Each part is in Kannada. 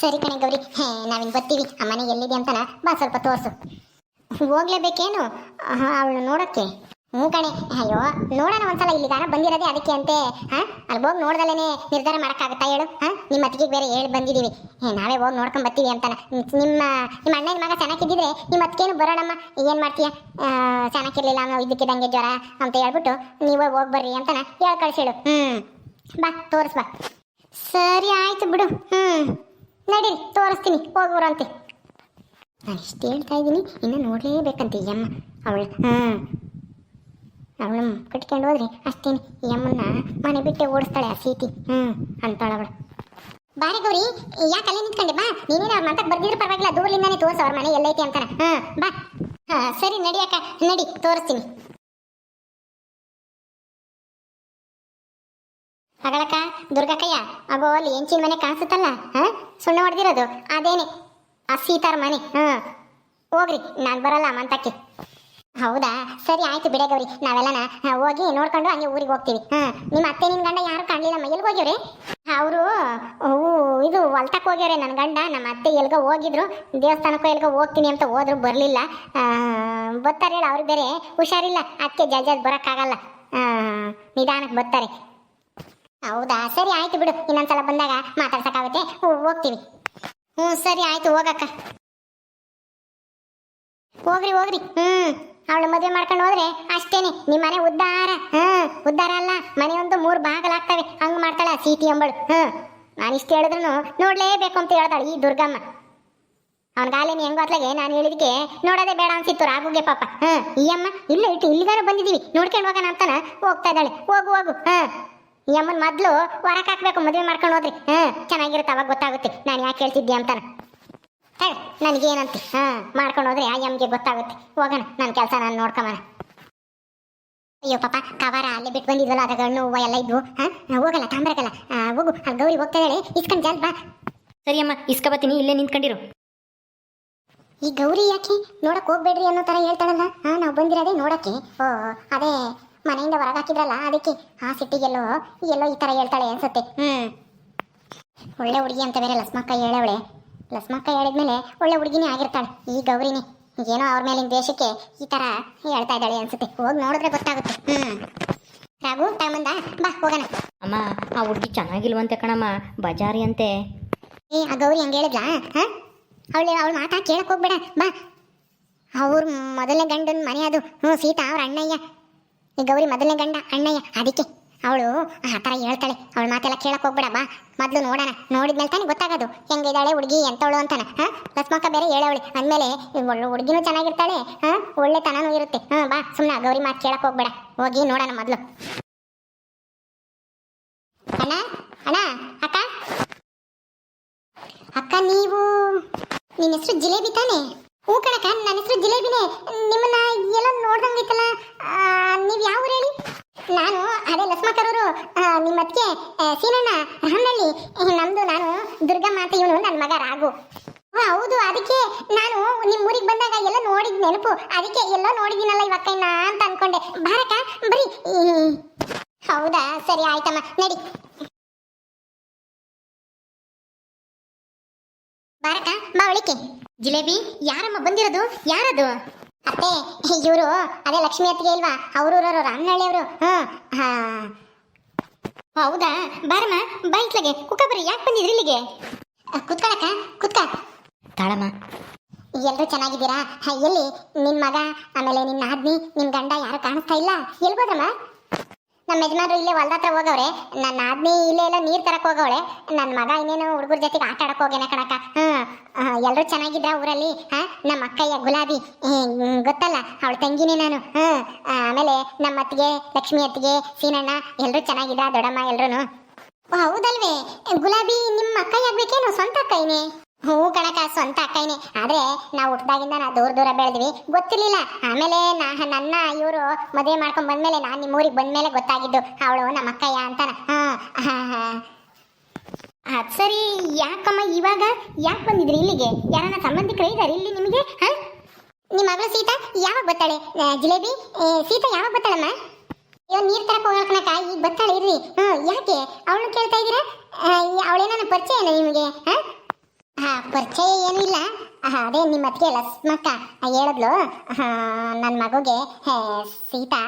ಸರಿ ಕಣೆ ಗೌರಿ. ಹೇ, ನಾವಿನ್ ಬರ್ತೀವಿ. ಆ ಮನೆ ಎಲ್ಲಿದೆ ಅಂತನ ಬಾ ಸ್ವಲ್ಪ ತೋರ್ಸು. ಹೋಗ್ಲೇಬೇಕೇನು? ಅವಳು ನೋಡಕ್ಕೆ. ಹ್ಞೂ ಕಣೆ. ಅಯ್ಯೋ, ನೋಡೋಣ ಒಂದ್ಸಲ ಇಲ್ಲಿ ದಾರ ಬಂದಿರೋದೇ ಅದಕ್ಕೆ ಅಂತೆ. ಹಾ, ಅಲ್ಲಿ ಹೋಗಿ ನೋಡ್ದಲೇನೆ ನಿರ್ಧಾರ ಮಾಡೋಕ್ಕಾಗುತ್ತಾ ಹೇಳು? ಹಾ, ನಿಮ್ಮ ಅತ್ತಿಗೆ ಬೇರೆ ಹೇಳಿ ಬಂದಿದ್ದೀವಿ ನಾವೇ ಹೋಗಿ ನೋಡ್ಕೊಂಡು ಬರ್ತೀವಿ ಅಂತಾನ. ನಿಮ್ಮ ನಿಮ್ಮ ಅಣ್ಣನ ಮಗ ಚೆನ್ನಾಗಿದ್ದಿದ್ರೆ ನಿಮ್ಮ ಅತ್ತಿಗೇನು ಬರೋಣಮ್ಮ? ಏನು ಮಾಡ್ತೀಯ? ಚೆನ್ನಾಗಿರಲಿಲ್ಲ ಅನ್ನೋ ಇದಕ್ಕಿದಂಗೆ ಜ್ವರ ಅಂತ ಹೇಳ್ಬಿಟ್ಟು ನೀವೇ ಹೋಗಿ ಬರ್ರಿ ಅಂತಾನ ಹೇಳಿ ಕಳ್ಸಿಡು ಹ್ಞೂ ಬಾ, ತೋರಿಸ್ ಬಾ. ಸರಿ, ಆಯ್ತು ಬಿಡು. ಹ್ಮ್. ನಡೀರಿ, ತೋರಿಸ್ತೀನಿ. ಹೋಗುವ್ರಂತೆ ನಾನು ಇಷ್ಟು ಹೇಳ್ತಾ ಇದ್ದೀನಿ, ಇನ್ನು ನೋಡಲೇಬೇಕಂತೆ ಈ ಅವಳು, ಹ್ಮ್. ಅವಳು ಕಟ್ಕೊಂಡು ಹೋದ್ರೆ ಅಷ್ಟೇನು ಈ ಮನೆ ಬಿಟ್ಟೆ ಓಡಿಸ್ತಾಳೆ ಆ ಸೀತಿ. ಹ್ಮ್, ಅಂತಾಳ ಅವಳು. ಬಾರಿ ಗೌರಿ, ಯಾಕೆ ಅಲ್ಲೇ ನಿಂತ್ಕೊಂಡೆ? ಬಾ. ನೀನೇನು ಅವ್ರ ಮಂತಕ್ಕೆ ಬರ್ದಿದ್ರು ಪರವಾಗಿಲ್ಲ ದೂರದಿಂದಾನೇ ತೋರಿಸು ಅವ್ರ ಮನೆ ಎಲ್ಲೈತಿ ಅಂತಾನೆ. ಹಾ ಬಾ. ಹಾ, ಸರಿ ನಡಿಯಕ್ಕ ನಡಿ, ತೋರಿಸ್ತೀನಿ. ಅಗಳಕ್ಕ ದುರ್ಗಕ್ಕಯ್ಯ, ಅಗೋ, ಅಲ್ಲಿ ಹೆಂಚಿನ ಮನೆ ಕಾಣಿಸುತ್ತಲ್ಲ, ಹಾ? ಸುಣ್ಣ ಹೊಡೆದಿರೋದು. ಅದೇನೆ. ಆ ಸೀತಾರ ಮನೆ, ಹಾ. ಹೋಗ್ರಿ, ನಾನು ಬರಲ್ಲ ಮಂತಕ್ಕೆ ಹೌದಾ? ಸರಿ ಆಯ್ತು ಬಿಡೆ ಗೌರಿ. ನಾವೆಲ್ಲನ ಹೋಗಿ ನೋಡ್ಕೊಂಡು ಹಂಗೆ ಊರಿಗೆ ಹೋಗ್ತೀವಿ, ಹಾ. ನಿಮ್ಮ ಅತ್ತೆ, ನಿನ್ ಗಂಡ ಯಾರು ಕಾಣಲಿಲ್ಲ? ಎಲ್ಲಿ ಹೋಗ್ಯವ್ರಿ? ಅವರು ಇದು ಹೊಲ್ತಕ್ಕೆ ಹೋಗ್ಯವ್ರೆ ನನ್ನ ಗಂಡ. ನಮ್ಮ ಅತ್ತೆ ಎಲ್ಗೋ ಹೋಗಿದ್ರು. ದೇವಸ್ಥಾನಕ್ಕೂ ಎಲ್ಗ ಹೋಗ್ತೀನಿ ಅಂತ ಹೋದ್ರು, ಬರಲಿಲ್ಲ. ಬರ್ತಾರೆ ಹೇಳಿ ಅವ್ರಿಗೆ ಬೇರೆ ಹುಷಾರಿಲ್ಲ. ಅದಕ್ಕೆ ಜಲ್ದಿ ಬರೋಕ್ಕಾಗಲ್ಲ. ನಿಧಾನಕ್ಕೆ ಬರ್ತಾರೆ. ಹೌದಾ? ಸರಿ ಆಯ್ತು ಬಿಡು. ಇನ್ನೊಂದ್ಸಲ ಬಂದಾಗ ಮಾತಾಡ್ಸಕ್ಕಾಗುತ್ತೆ. ಹೋಗ್ತೀವಿ. ಹ್ಞೂ, ಸರಿ ಆಯ್ತು, ಹೋಗಕ್ಕ. ಹೋಗ್ರಿ ಹೋಗ್ರಿ. ಹ್ಮ್ ಅವಳು ಮದುವೆ ಮಾಡ್ಕೊಂಡು ಹೋದ್ರೆ ಅಷ್ಟೇನೆ. ನಿಮ್ಮ ಮನೆ ಉದ್ದಾರ. ಹ್ಮ್ ಉದ್ದಾರ ಅಲ್ಲ. ಮನೆಯೊಂದು ಮೂರು ಭಾಗಲಾಗ್ತವೆ ಹಂಗ್ ಮಾಡ್ತಾಳ ಸೀತಿ ಅಂಬಳು. ಹ್ಮ್ ನಾನು ಇಷ್ಟ ಹೇಳಿದ್ರು ನೋಡ್ಲೇಬೇಕು ಅಂತ ಹೇಳ್ತಾಳೆ ಈ ದುರ್ಗಮ್ಮ. ಅವ್ಳ ಗಾಲಿನ ಹೆಂಗ್ ಅತ್ಲಾಗೆ ನಾನು ಹೇಳಿದಕ್ಕೆ ನೋಡೋದೇ ಬೇಡ ಅನ್ಸಿತ್ತು ರಾಗುಗೆ ಪಾಪ. ಹ್ಮ್ ಈ ಅಮ್ಮ ಇಲ್ಲ ಇಟ್ಟು ಇಲ್ಲಿಗಾರ ಬಂದಿದ್ದೀವಿ ನೋಡ್ಕೊಂಡು ಹೋಗೋಣ ಅಂತಾನ ಹೋಗ್ತಾ ಇದ್ದಾಳೆ. ಹೋಗು ಹೋಗು. ಹ್ಮ್ ಈ ಅಮ್ಮನ ಮೊದ್ಲು ಹೊರಕ್ ಹಾಕ್ಬೇಕು ಮದುವೆ ಮಾಡ್ಕೊಂಡು ಹೋದ್ರಿ. ಹಾ ಚೆನ್ನಾಗಿರುತ್ತೆ ಅವಾಗ ಗೊತ್ತಾಗುತ್ತೆ. ನಾನು ಯಾಕೆ ಹೇಳ್ತಿದ್ದೆ ಅಂತಾನ. ಹೇ ನನಗೇನಂತೆ? ಹಾ ಮಾಡ್ಕೊಂಡು ಹೋದ್ರೆ ಆ ಎಮ್ಗೆ ಗೊತ್ತಾಗುತ್ತೆ. ಹೋಗಣ ನನ್ನ ಕೆಲಸ ನಾನು ನೋಡ್ಕೊಂಬಣ ಅಯ್ಯೋ ಪಾಪ ಕವಾರ ಅಲ್ಲೇ ಬಿಟ್ಟು ಬಂದಿದ್ವಲ್ಲ ಅದಾಗ ಹಣ್ಣು ಹೂವು ಎಲ್ಲ ಇದ್ವು. ಹಾ ಹೋಗಲ್ಲ ತಾಂಬ್ರಗಲ್ಲ ಹೋಗು ಅಲ್ಲಿ ಗೌರಿ ಹೋಗ್ತಾ ಹೇಳಿ ಇಸ್ಕೊಂಡು ಜಲ್ ಬಾ. ಸರಿ ಅಮ್ಮ ಇಸ್ಕೊಬತ್ತೀನಿ ಇಲ್ಲೇ ನಿಂತ್ಕೊಂಡಿರು. ಈ ಗೌರಿ ಯಾಕೆ ನೋಡಕ್ ಹೋಗ್ಬೇಡ್ರಿ ಅನ್ನೋ ತರ ಹೇಳ್ತಾಳಲ್ಲ? ಹಾ ನಾವು ಬಂದಿರೋದೇ ನೋಡಕ್ಕೆ. ಓ ಅದೇ ಮನೆಯಿಂದ ಹೊರಗೆ ಹಾಕಿದ್ರಲ್ಲ ಅದಕ್ಕೆ ಆ ಸಿಟ್ಟಿಗೆಲ್ಲೋ ಎಲ್ಲೋ ಈ ತರ ಹೇಳ್ತಾಳೆ ಅನ್ಸುತ್ತೆ. ಹ್ಮ್. ಒಳ್ಳೆ ಹುಡುಗಿ ಅಂತ ಬೇರೆ ಲಸ್ಮಕ್ಕ ಹೇಳವಳೆ. ಲಸ್ಮಕ್ಕ ಹೇಳಿದ್ಮೇಲೆ ಒಳ್ಳೆ ಹುಡುಗಿನೇ ಆಗಿರ್ತಾಳೆ. ಈ ಗೌರಿನೇ. ಏನೋ ಅವ್ರ ಮೇಲಿನ ದೇಶಕ್ಕೆ ಈ ತರ ಹೇಳ್ತಾ ಇದ್ದಾಳೆ ಅನ್ಸುತ್ತೆ. ಹೋಗಿ ನೋಡಿದ್ರೆ ಗೊತ್ತಾಗುತ್ತೆ. ಹ್ಮ್. ರಾಘು ತಗೊಂಬಂದ? ಬಾ ಹೋಗೋಣ. ಅಮ್ಮ ಆ ಹುಡುಗಿ ಚೆನ್ನಾಗಿಲ್ವಂತೆ ಕಣಮ್ಮ. ಬಜಾರಿ ಅಂತೆ. ಏ ಆ ಗೌರಿ ಹಂಗೆ ಹೇಳಿದ್ಲಾ? ಹಾ? ಅವಳು ಅವಳು ಮಾತಾ ಕೇಳಕ್ ಹೋಗ್ಬೇಡ. ಬಾ. ಅವ್ರ ಮೊದಲನೇ ಗಂಡನ ಮನೆ ಅದು. ಹ್ಞೂ ಸೀತಾ ಅವ್ರ ಅಣ್ಣಯ್ಯ. ಈ ಗೌರಿ ಮೊದಲನೇ ಗಂಡ, ಅಣ್ಣಯ್ಯ, ಅದಕ್ಕೆ. ಅವಳು ಆ ಥರ ಹೇಳ್ತಾಳೆ. ಅವಳ ಮಾತೆಲ್ಲ ಕೇಳಕ್ ಹೋಗ್ಬೇಡ, ಬಾ. ಮೊದಲು ನೋಡೋಣ. ನೋಡಿದ್ಮೇಲೆ ತಾನೇ ಗೊತ್ತಾಗೋದು. ಹೆಂಗಿದ್ದಾಳೆ ಹುಡುಗಿ, ಎಂತವಳು ಅಂತಾನೆ, ಹಾಂ? ಲಸ್ಮಕ್ಕ ಬೇರೆ ಹೇಳವಳೆ. ಅಂದಮೇಲೆ, ಒಳ್ಳೆ ಹುಡುಗಿನೂ ಚೆನ್ನಾಗಿರ್ತಾಳೆ, ಹಾಂ? ಒಳ್ಳೆ ತನನೂ ಇರುತ್ತೆ. ಹಾಂ, ಬಾ. ಸುಮ್ಮನೆ ಗೌರಿ ಮಾತು ಕೇಳಕ್ ಹೋಗ್ಬೇಡ. ಹೋಗಿ ನೋಡೋಣ ಮೊದಲು. ಅಣ್ಣ ಅಣ್ಣ, ಅಕ್ಕ. ಅಕ್ಕ, ನೀವು? ನಿನ್ನ ಹೆಸರು ಜಿಲೇಬಿ ತಾನೇ? ಹ್ಞೂ ಕಣಕ ನನ್ನ ಹೆಸರು ಜಿಲೇಬಿನೇ. ನಿಮ್ಮನ್ನ ಎಲ್ಲ ನೋಡ್ದಂಗೈತಲ್ಲ ನೀವು ಯಾವ ಊರು ಹೇಳಿ ನಾನು ಅದೇ ಲಕ್ಷ್ಮಕ್ಕರವರು ನಿಮ್ಮ ಅತ್ತಿಗೆ ಸೀನಣ್ಣ ರಾಮನಳ್ಳಿ ನಮ್ದು ನಾನು ದುರ್ಗಮ್ಮ ಅಂತ ಇವನು ನನ್ನ ಮಗ ರಾಘು. ಹೌದು, ಅದಕ್ಕೆ ನಾನು ನಿಮ್ಮ ಊರಿಗೆ ಬಂದಾಗ ಎಲ್ಲ ನೋಡಿದ್ ನೆನಪು. ಅದಕ್ಕೆ ಎಲ್ಲ ನೋಡಿದ್ದೀನಲ್ಲ ಇವಕ್ಕಯ್ಯನ ಅಂತ ಅನ್ಕೊಂಡೆ. ಬಾರಕ ಬರೀ. ಹೌದಾ, ಸರಿ ಆಯ್ತಮ್ಮ, ನಡಿ. ಬಾರಕ ಬಾ ಒಳಿಕೆ ಜಿಲೇಬಿ, ಯಾರಮ್ಮ ಬಂದಿರೋದು? ಯಾರದು? ಅತ್ತೆ, ಇವರು, ಅದೇ ಲಕ್ಷ್ಮಿ ಅತ್ತಿಗೆ ಇಲ್ವಾ? ಅವ್ರೂರವರು ರಾಮನಹಳ್ಳಿ ಅವರು. ಹಾ. ಹೌದಾ? ಬಾರಮ್ಮ, ಬಾ ಇತ್ಲಾಗೆ ಕುಕ್ಕ ಬರ್ರಿ, ಯಾಕೆ ಬಂದಿದ್ರಿ ಇಲ್ಲಿಗೆ? ಕುತ್ಕೊಳಕ ಕುತ್ಕ. ತಾಳಮ್ಮ. ಎಲ್ಲರೂ ಚೆನ್ನಾಗಿದ್ದೀರಾ? ಎಲ್ಲಿ? ನಿನ್ನ ಮಗ, ಆಮೇಲೆ ನಿನ್ನ ಆದ್ನಿ ನಿಮ್ಮ ಗಂಡ ಯಾರು ಕಾಣಿಸ್ತಾ ಇಲ್ಲ? ಎಲ್ಲಿ ಹೋದಮ್ಮ ನಮ್ಮ ಯಜಮಾನರು ಇಲ್ಲೇ ಹೊಲ್ದ ಹತ್ರ ಹೋಗವ್ರೆ. ನನ್ನ ಆದ್ನಿ ಇಲ್ಲೇ ಎಲ್ಲ ನೀರ್ ತರಕ್ ಹೋಗವಳೆ. ನನ್ನ ಮಗ ಇನ್ನೇನು ಹುಡುಗರ ಜೊತೆಗೆ ಆಟ ಆಡಕ್ ಹೋಗ್ಯಾನ ಕಣಕ ಎಲ್ಲರೂ ಚೆನ್ನಾಗಿದ್ರ ಊರಲ್ಲಿ? ಹಾ ನಮ್ಮ ಅಕ್ಕಯ್ಯ ಗುಲಾಬಿ. ಗೊತ್ತಲ್ಲ? ಅವಳ ತಂಗಿನೇ ನಾನು. ಹ್ಮ್ ಆಮೇಲೆ ನಮ್ಮ ಅತ್ತಿಗೆ, ಲಕ್ಷ್ಮಿ ಅತ್ತಿಗೆ, ಸೀನಣ್ಣ ಎಲ್ಲರೂ ಚೆನ್ನಾಗಿದ್ರ ದೊಡ್ಡಮ್ಮ ಎಲ್ಲರೂ ಹೌದಲ್ವೇ? ಗುಲಾಬಿ ನಿಮ್ಮ ಅಕ್ಕಯ್ಯ ಆಗ್ಬೇಕೇನು? ಸ್ವಂತ ಅಕ್ಕಯ್ಯನೇ? ಹ್ಞೂ ಕಣಕ ಸ್ವಂತ ಅಕ್ಕೈನಿ ಆದ್ರೆ ನಾವು ಹುಟ್ಟದಾಗಿಂದ ನಾ ದೂರ ದೂರ ಬೆಳೆದ್ವಿ. ಗೊತ್ತಿರ್ಲಿಲ್ಲ. ಆಮೇಲೆ ನಾ ನನ್ನ ಇವರು ಮದುವೆ ಮಾಡ್ಕೊಂಡ್ ಬಂದ್ಮೇಲೆ ನಾನು ನಿಮ್ಮ ಊರಿಗೆ ಬಂದ್ಮೇಲೆ ಗೊತ್ತಾಗಿದ್ದು. ಅವಳು ನಮ್ಮ ಅಕ್ಕಯ್ಯ ಅಂತಾನ. ಹಾ ಹಾ ಸರಿ. ಯಾಕಮ್ಮ ಇವಾಗ? ಯಾಕೆ ಬಂದಿದ್ರಿ ಇಲ್ಲಿಗೆ? ಯಾರನ್ನ ಸಂಬಂಧಿಕರು ಇದ್ದಾರೆ ಇಲ್ಲಿ ನಿಮಗೆ? ನಿಮ್ಮ ಮಗಳು ಸೀತಾ? ಯಾವಾಗ ಬರ್ತಾಳೆ? ಜಿಲೇಬಿ? ಸೀತಾ ಯಾವಾಗ ಬರ್ತಾಳಮ್ಮ? ಅಯ್ಯೋ, ನೀರ್ ತರಕ ಹೋಗಕನಕ ಈಗ ಬರ್ತಾಳೆ, ಇರ್ರಿ. ಹ್ಞೂ ಯಾಕೆ? ಅವಳು ಕೇಳ್ತಾ ಇದ್ದೀರಾ? ಅವಳೇನ ಪರಿಚಯ ನಿಮಗೆ? ಹಾ? ಪರಿಚಯ ಏನೂ ಇಲ್ಲ ಅದೇ ನಿಮ್ಮ ಅತ್ತಿಗೆ ಲಸ್ಮಕ್ಕ ಹೇಳಿದ್ಲು. ನನ್ನ ಮಗುಗೆ ಹೇ, ಸೀತಾ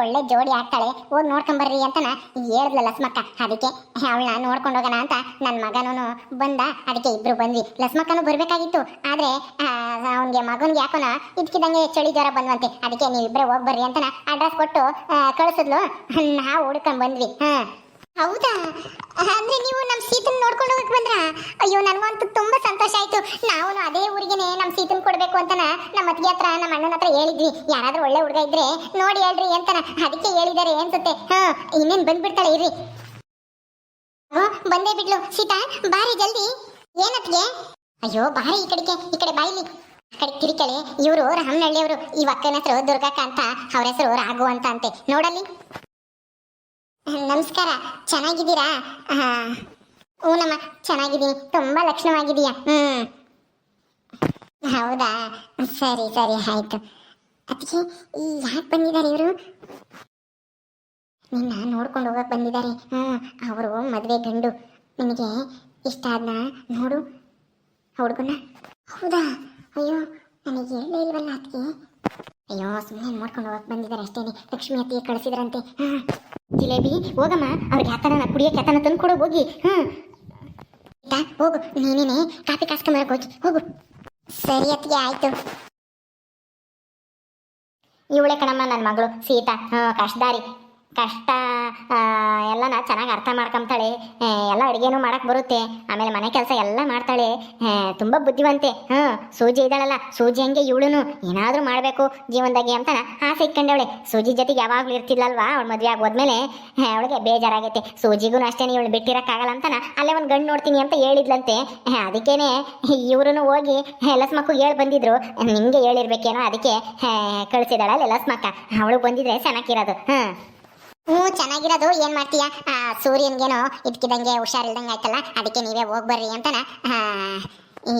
ಒಳ್ಳೆ ಜೋಡಿ ಆಗ್ತಾಳೆ. ಹೋಗಿ ನೋಡ್ಕೊಂಬರ್ರಿ ಅಂತನ ಹೇಳಿದ್ಲು ಲಸ್ಮಕ್ಕ. ಅದಕ್ಕೆ ಅವಳನ್ನ ನೋಡ್ಕೊಂಡು ಹೋಗೋಣ ಅಂತ ನನ್ನ ಮಗನೂ ಬಂದ. ಅದಕ್ಕೆ ಇಬ್ರು ಬಂದ್ವಿ. ಲಸ್ಮಕ್ಕನು ಬರಬೇಕಾಗಿತ್ತು. ಆದರೆ ಅವನಿಗೆ ಮಗನಿಗೆ ಯಾಕೋನ ಇದ್ಕಿದಂಗೆ ಚಳಿ ಜ್ವರ ಬಂದ್ವಂತೆ. ಅದಕ್ಕೆ ನೀವಿಬ್ಬರೇ ಹೋಗಿ ಬರ್ರಿ ಅಂತನ ಅಡ್ರೆಸ್ ಕೊಟ್ಟು ಕಳಿಸಿದ್ಲು. ನಾವು ಹುಡ್ಕೊಂಡು ಬಂದ್ವಿ. ಹಾಂ ಹೌದಾ? ಅಂದ್ರೆ ನೀವು ನಮ್ಮ ಸೀತನ್ ನೋಡ್ಕೊಂಡು ಹೋಗಕ್ ಬಂದ್ರ? ಅಯ್ಯೋ, ನನಗಂತೂ ತುಂಬಾ ಸಂತೋಷ ಆಯ್ತು. ನಾವು ಅದೇ ಊರಿಗೆನೆ ನಮ್ಮ ಸೀತನ್ ಕೊಡ್ಬೇಕು ಅಂತನ ನಮ್ಮ ಅತ್ತಿಗೆ ಹತ್ರ ನಮ್ಮ ಅಣ್ಣನ ಹತ್ರ ಹೇಳಿದ್ವಿ. ಯಾರಾದ್ರೂ ಒಳ್ಳೆ ಹುಡುಗ ಇದ್ರೆ ನೋಡಿ ಹೇಳ್ರಿ ಅಂತನ. ಅದಕ್ಕೆ ಹೇಳಿದಾರೆ ಅನ್ಸುತ್ತೆ. ಹಾ, ಇನ್ನೇನ್ ಬಂದ್ಬಿಡ್ತಾಳೆ ಇರ್ರಿ. ಬಂದೇ ಬಿಡ್ಲು. ಸೀತಾ, ಬಾರಿ ಜಲ್ದಿ. ಏನತ್ಗೆ ಅಯ್ಯೋ, ಬಾರಿ ಈ ಕಡೆಗೆ, ಈ ಕಡೆ ಬಾಯಿಲಿ. ಕಡೆ ಕಿರಿಕಳೆ, ಇವರು ರಾಮನಹಳ್ಳಿಯವರು. ಈ ಅಕ್ಕನ ಹೆಸರು ದುರ್ಗಕ್ಕ ಅಂತ, ಅವ್ರ ಹೆಸರು ರಾಘು ಅಂತ ಅಂತೆ. ನೋಡಲ್ಲಿ. ನಮಸ್ಕಾರ. ಚೆನ್ನಾಗಿದ್ದೀರಾ? ಊನಮ್ಮ ಚೆನ್ನಾಗಿದ್ದೀನಿ. ತುಂಬ ಲಕ್ಷಣವಾಗಿದೆಯಾ ಹ್ಞೂ ಹೌದಾ? ಸರಿ ಸರಿ, ಆಯ್ತು. ಅದಕ್ಕೆ ಯಾಕೆ ಬಂದಿದ್ದಾರೆ ಇವರು? ನಿನ್ನ ನೋಡ್ಕೊಂಡು ಹೋಗಕ್ಕೆ ಬಂದಿದ್ದಾರೆ. ಹ್ಞೂ, ಅವರು ಮದುವೆ ಗಂಡು. ನಿನಗೆ ಇಷ್ಟ ಆದ್ನ? ನೋಡು. ಹುಡುಗನ ಹೌದಾ? ಅಯ್ಯೋ, ನನಗೆ ಹೇಳೇ ಇಲ್ವಲ್ಲ ಅದಕ್ಕೆ? ಅಯ್ಯೋ ಸುಮ್ಮನೆ ನೋಡ್ಕೊಂಡು ಹೋಗಕ್ಕೆ ಬಂದಿದ್ದಾರೆ ಅಷ್ಟೇನೆ ಲಕ್ಷ್ಮಿ ಅತ್ತಿಗೆ ಕಳಿಸಿದ್ರಂತೆ. ಜಿಲೇಬಿ, ಹೋಗಮ್ಮ. ಅವ್ರಿಗೆ ಯಾತನ ಕುಡಿಯೋಕೆ ಯಾತನ ತಂದು ಕೊಡು, ಹೋಗಿ. ಹ್ಞೂ ಹೋಗು. ನೀನೇನೆ ಕಾಫಿ ಕಾಸ್ಕೊಂಬರಕ್ಕೆ ಹೋಗಿ. ಹೋಗು. ಸರಿ ಅತ್ತಿಗೆ, ಆಯ್ತು. ಇವಳೆ ಕಣಮ್ಮ ನನ್ನ ಮಗಳು. ಸೀತಾ. ಹಾಂ ಕಷ್ಟದಾರಿ ಕಷ್ಟ ಎಲ್ಲ ಎಲ್ಲನ ಚೆನ್ನಾಗಿ ಅರ್ಥ ಮಾಡ್ಕೊಂತಾಳೆ. ಎಲ್ಲ ಅಡುಗೆನೂ ಮಾಡಕ್ಕೆ ಬರುತ್ತೆ. ಆಮೇಲೆ ಮನೆ ಕೆಲಸ ಎಲ್ಲ ಮಾಡ್ತಾಳೆ. ತುಂಬ ಬುದ್ಧಿವಂತೆ. ಹಾಂ, ಸೂಜಿ ಇದ್ದಾಳಲ್ಲ, ಸೂಜಿ ಹಂಗೆ ಇವಳು ಏನಾದರೂ ಮಾಡಬೇಕು ಜೀವನದಾಗೆ ಅಂತ ಆಸೆ ಇಟ್ಕೊಂಡವಳೆ. ಸೂಜಿ ಜೊತೆಗೆ ಯಾವಾಗಲೂ ಇರ್ತಿದ್ಲಲ್ವಾ? ಅವಳು ಮದುವೆ ಆಗೋದ್ಮೇಲೆ ಅವಳಿಗೆ ಬೇಜಾರಾಗೈತೆ. ಸೂಜಿಗೂ ಅಷ್ಟೇ ಇವಳು ಬಿಟ್ಟಿರೋಕ್ಕಾಗಲ್ಲ ಅಂತನ ಅಲ್ಲೇ ಒಂದು ಗಂಡು ನೋಡ್ತೀನಿ ಅಂತ ಹೇಳಿದ್ಲಂತೆ. ಅದಕ್ಕೇ ಅದಕ್ಕೇನೆ ಇವ್ರು ಹೋಗಿ ಲಸ್ಮಕ್ಕು ಹೇಳಿ ಬಂದಿದ್ರು. ನಿಮಗೆ ಹೇಳಿರ್ಬೇಕೇನೋ ಅದಕ್ಕೆ ಕಳಿಸಿದಾಳಲ್ಲ ಲಸ್ಮಕ್ಕ ಅವಳು ಬಂದಿದ್ರೆ ಚೆನ್ನಾಗಿರೋದು ಹಾಂ. ಹ್ಞೂ ಚೆನ್ನಾಗಿರೋದು. ಏನ್ ಮಾಡ್ತೀಯ? ಆ, ಸೂರ್ಯನ್ಗೇನೋ ಇದ್ಕಿದಂಗೆ ಹುಷಾರಿಲ್ದಂಗೆ ಆಯ್ತಲ್ಲ ಅದಕ್ಕೆ ನೀವೇ ಹೋಗಿ ಬರ್ರಿ ಅಂತನ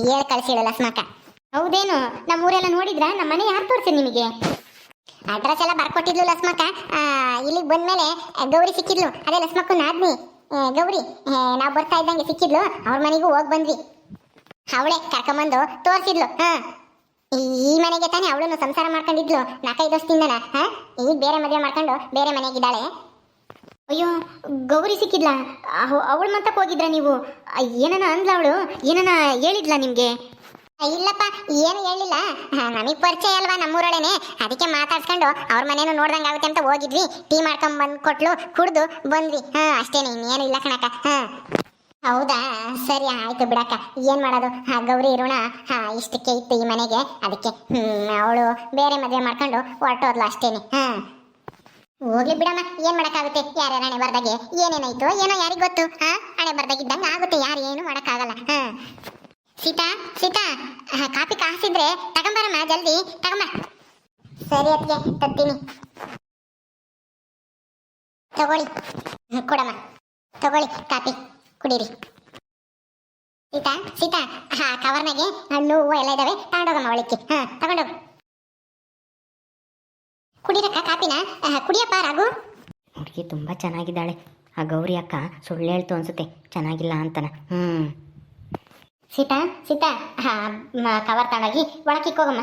ಹೇಳಿ ಕಳಿಸಿಡಲ್ಲ ಲಸ್ಮಕ್ಕ ಹೌದೇನು? ನಮ್ಮ ಊರೆಲ್ಲ ನೋಡಿದ್ರ? ನಮ್ಮ ಮನೆ ಯಾರು ತೋರಿಸಿ ನಿಮಗೆ? ಅಡ್ರೆಸ್ ಎಲ್ಲ ಬರ್ಕೊಟ್ಟಿದ್ಲು ಲಸ್ಮಕ್ಕ ಆ, ಇಲ್ಲಿಗೆ ಬಂದ್ಮೇಲೆ ಆ, ಗೌರಿ ಸಿಕ್ಕಿದ್ಲು. ಅದೇ ಲಸ್ಮಕ್ಕನ ಆದ್ನಿ ಆ, ಗೌರಿ ನಾವು ಬರ್ತಾ ಇದ್ದಂಗೆ ಸಿಕ್ಕಿದ್ಲು. ಅವ್ರ ಮನೆಗೂ ಹೋಗಿ ಬಂದ್ವಿ. ಅವಳೆ ಕರ್ಕೊಂಬಂದು ತೋರಿಸಿದ್ಲು. ಹಾ. ಈ ಮನೆಗೆ ತಾನೇ ಅವಳನ್ನು ಸಂಸಾರ ಮಾಡ್ಕೊಂಡಿದ್ಲು ನಾಲ್ಕೈದು ವರ್ಷದಿಂದನ, ಹಾ? ಈಗ ಬೇರೆ ಮದುವೆ ಮಾಡ್ಕೊಂಡು ಬೇರೆ ಮನೆಗಿದ್ದಾಳೆ. ಅಯ್ಯೋ, ಗೌರಿ ಸಿಕ್ಕಿದ್ಲಾ? ಅವಳು ಮತ್ತಕ್ಕೆ ಹೋಗಿದ್ರ ನೀವು? ಏನನ ಅಂದ್ಲ ಅವಳು? ಏನನ ಹೇಳಿದ್ಲ ನಿಮ್ಗೆ? ಇಲ್ಲಪ್ಪ, ಏನು ಹೇಳಿಲ್ಲ. ನಮಗೆ ಪರಿಚಯ ಅಲ್ವಾ ನಮ್ಮೂರೊಳನೆ? ಅದಕ್ಕೆ ಮಾತಾಡ್ಸ್ಕೊಂಡು ಅವ್ರ ಮನೇನು ನೋಡ್ದಂಗೆ ಆಗುತ್ತೆ ಅಂತ ಹೋಗಿದ್ವಿ. ಟೀ ಮಾಡ್ಕೊಂಡ್ ಬಂದು ಕೊಟ್ಲು ಕುಡ್ದು ಬಂದ್ವಿ. ಹಾ, ಅಷ್ಟೇನೆ, ಇನ್ನೇನು ಇಲ್ಲ ಕಣಕ್ಕ. ಹಾ. ಹೌದಾ? ಸರಿ, ಆಯ್ತು ಬಿಡಕ್ಕ. ಏನ್ ಮಾಡೋದು? ಆ ಗೌರಿ, ಇರೋಣ. ಹಾ, ಇಷ್ಟಕ್ಕೆ ಇತ್ತು ಈ ಮನೆಗೆ. ಅದಕ್ಕೆ, ಹ್ಮ್, ಅವಳು ಬೇರೆ ಮದುವೆ ಮಾಡ್ಕೊಂಡು ಹೊರಟೋದ್ಲು ಅಷ್ಟೇನೆ. ಹಾ. ಹೋಗ್ಲಿ ಬಿಡಮ್ಮ. ಏನ್ ಮಾಡಕ್ಕಾಗುತ್ತೆ? ಯಾರ್ಯಾರ ಹಣೆ ಬರ್ದಾಗೆ? ಏನೇನಾಯ್ತು? ಏನೋ ಯಾರಿಗ್ ಗೊತ್ತು? ಹಾ? ಹಣೆ ಬರ್ದಾಗಿದ್ದಂಗೆ ಆಗುತ್ತೆ. ಯಾರು ಏನು ಮಾಡಕ್ಕಾಗಲ್ಲ. ಹಾ. ಸೀತಾ ಸೀತಾ. ಕಾಫಿ ಕಾಸಿದ್ರೆ ತಗೊಂಬರಮ್ಮ, ಜಲ್ದಿ. ತಗೊಂಬ. ಸರಿ ಅತ್ತಿಗೆ ತತ್ತೀನಿ ತಗೊಳ್ಳಿ. ಕೊಡಮ್ಮ. ತಗೊಳ್ಳಿ ಕಾಪಿ ಕುಡೀರಿ. ಸೀತಾ ಸೀತಾ ಹಾ ಕವರ್ನಾಗೆ ಹಣ್ಣು ಹೂವು ಎಲ್ಲ ಇದಾವೆ. ತಗೊಂಡೋಗಮ್ಮ ಒಳಕ್ಕೆ ಹಾ ತಗೊಂಡೋಗು. ಕುಡಿರಕ್ಕ ಕಾಪಿನ ಕುಡಿಯಪ್ಪ ರಾಘು? ಹುಡುಗಿ ತುಂಬ ಚೆನ್ನಾಗಿದ್ದಾಳೆ. ಆ ಗೌರಿ ಅಕ್ಕ ಸುಳ್ಳು ಹೇಳ್ತು ಅನ್ಸುತ್ತೆ. ಚೆನ್ನಾಗಿಲ್ಲ ಅಂತನ. ಹ್ಞೂ ಸೀತಾ ಸೀತಾ ಹಾ ಕವರ್ ತಗೊಂಡೋಗಿ ಒಳಕ್ಕೆ ಹೋಗಮ್ಮ